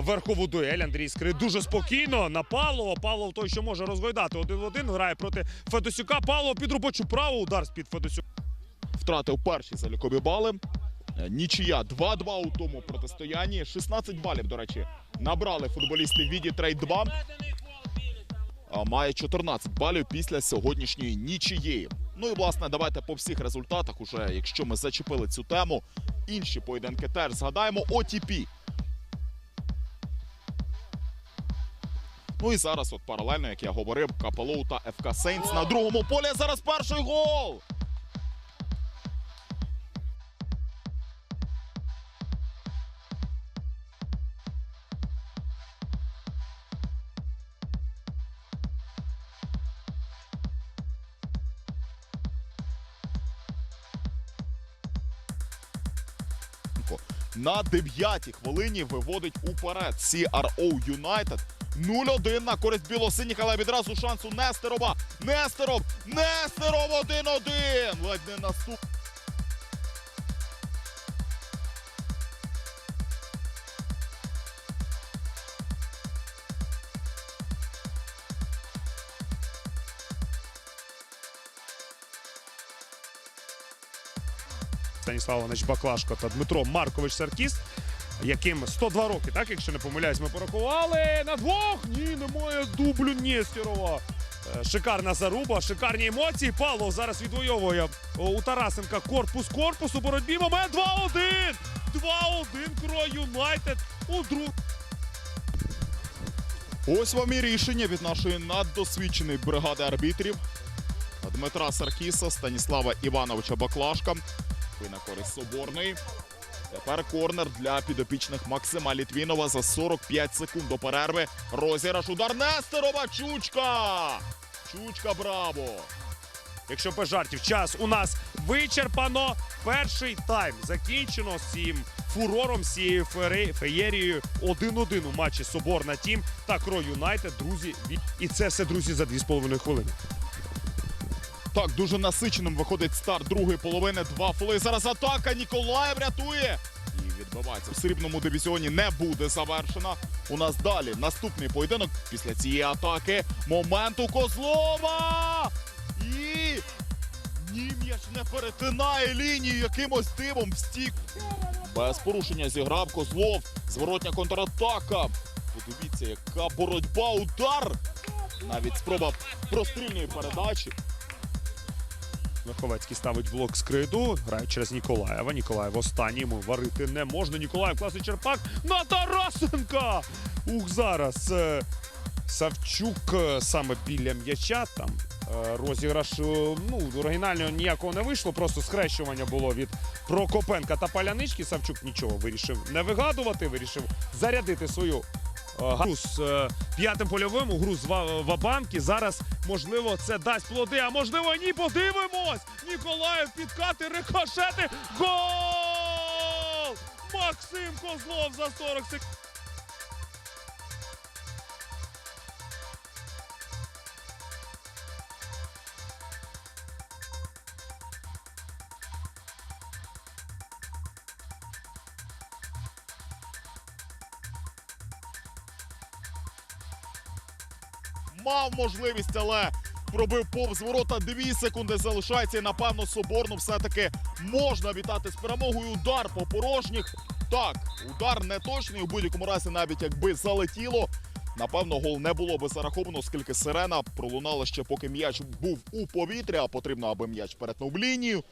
верхову дуель. Андрій Скрит дуже спокійно на Павлова. Павлов той, що може розгойдати один в один, грає проти Федосюка. Павлов під робочу праву удар з-під Федосюка. Втратив перші залікові бали. Е, Нічия 2-2 у тому протистоянні. 16 балів, до речі, набрали футболісти Віді Трейд 2. Має 14 балів після сьогоднішньої нічиєї. Ну і власне, давайте по всіх результатах, уже якщо ми зачепили цю тему, інші поєдинки теж згадаємо. OTP. Ну і зараз, от паралельно, як я говорив, КПЛУ та ФК Сейнс на другому полі. Зараз перший гол. на 9-й хвилині виводить уперед CRO United. 0-1 на користь білосиніх, але відразу шанс у Нестерова. Нестеров! Нестеров 1-1! Ледь не наступ. Станіслав Іванович Баклашко та Дмитро Маркович Саркіс, яким 102 роки, так, якщо не помиляюсь, ми порахували. На двох ні, немає дублю Нєстєрова. Е, Шикарна заруба, шикарні емоції. Павлов зараз відвоює у Тарасенка корпус корпус у боротьбі. Момент 2-1! 2-1 Крой Юнайтед у друг. Ось вам і рішення від нашої наддосвідченої бригади арбітрів Дмитра Саркіса, Станіслава Івановича Баклашка. Ви на користь Соборної. Тепер корнер для підопічних Максима Літвінова за 45 секунд до перерви. Розіграш удар Нестерова. Чучка! Чучка, браво! Якщо без жартів, час у нас вичерпано. Перший тайм закінчено з фурором, з цією феєрією 1-1 у матчі Соборна Тім та Крой Юнайтед. Друзі, і це все, друзі, за 2,5 хвилини. Так, дуже насиченим виходить старт другої половини. Два фоли. Зараз атака. Ніколаєв рятує. І відбивається. В срібному дивізіоні не буде завершена. У нас далі наступний поєдинок після цієї атаки. Момент у Козлова. І ні, м'яч не перетинає лінію якимось дивом в стік. Без порушення зіграв Козлов. Зворотня контратака. Подивіться, яка боротьба, удар. Навіть спроба прострільної передачі. Верховецький ставить блок з криду, грає через Ніколаєва. Ніколаєв останній варити не можна. Ніколаєв класний черпак на Тарасенка. Ух, зараз е, Савчук е, саме біля м'яча. Там е, розіграш ну, оригінального ніякого не вийшло. Просто схрещування було від Прокопенка та Палянички. Савчук нічого вирішив не вигадувати, вирішив зарядити свою. Е, Гру з е, п'ятим польовим у гру з Вабанки. Зараз, можливо, це дасть плоди, а можливо, ні. Подивимось! Ніколаєв підкати, рикошети. Гол! Максим Козлов за 40 секунд. Мав можливість, але пробив повз ворота. Дві секунди залишається. І напевно Соборну все-таки можна вітати з перемогою. Удар по порожніх. Так, удар не точний. У будь-якому разі, навіть якби залетіло. Напевно, гол не було би зараховано, оскільки сирена пролунала ще поки м'яч був у повітрі, а потрібно, аби м'яч перетнув лінію.